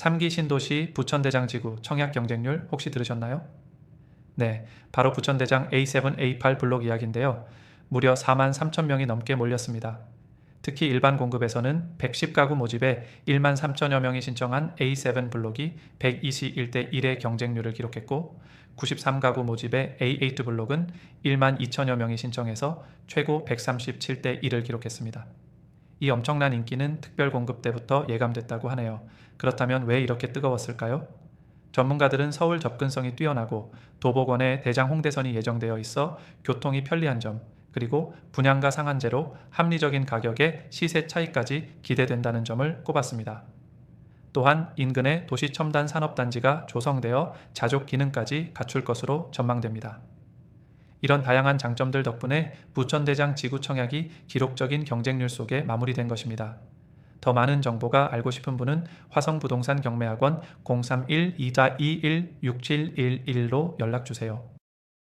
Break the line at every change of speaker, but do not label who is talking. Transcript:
3기 신도시 부천대장지구 청약 경쟁률 혹시 들으셨나요? 네, 바로 부천대장 A7, A8 블록 이야기인데요. 무려 4만 3천 명이 넘게 몰렸습니다. 특히 일반 공급에서는 110가구 모집에 1만 3천여 명이 신청한 A7 블록이 121대 1의 경쟁률을 기록했고 93가구 모집의 A8 블록은 1만 2천여 명이 신청해서 최고 137대 1을 기록했습니다. 이 엄청난 인기는 특별 공급 때부터 예감됐다고 하네요. 그렇다면 왜 이렇게 뜨거웠을까요? 전문가들은 서울 접근성이 뛰어나고 도보권에 대장 홍대선이 예정되어 있어 교통이 편리한 점, 그리고 분양가 상한제로 합리적인 가격에 시세 차이까지 기대된다는 점을 꼽았습니다. 또한 인근에 도시 첨단 산업단지가 조성되어 자족 기능까지 갖출 것으로 전망됩니다. 이런 다양한 장점들 덕분에 부천대장 지구 청약이 기록적인 경쟁률 속에 마무리된 것입니다. 더 많은 정보가 알고 싶은 분은 화성부동산 경매학원 031-221-6711로 연락 주세요.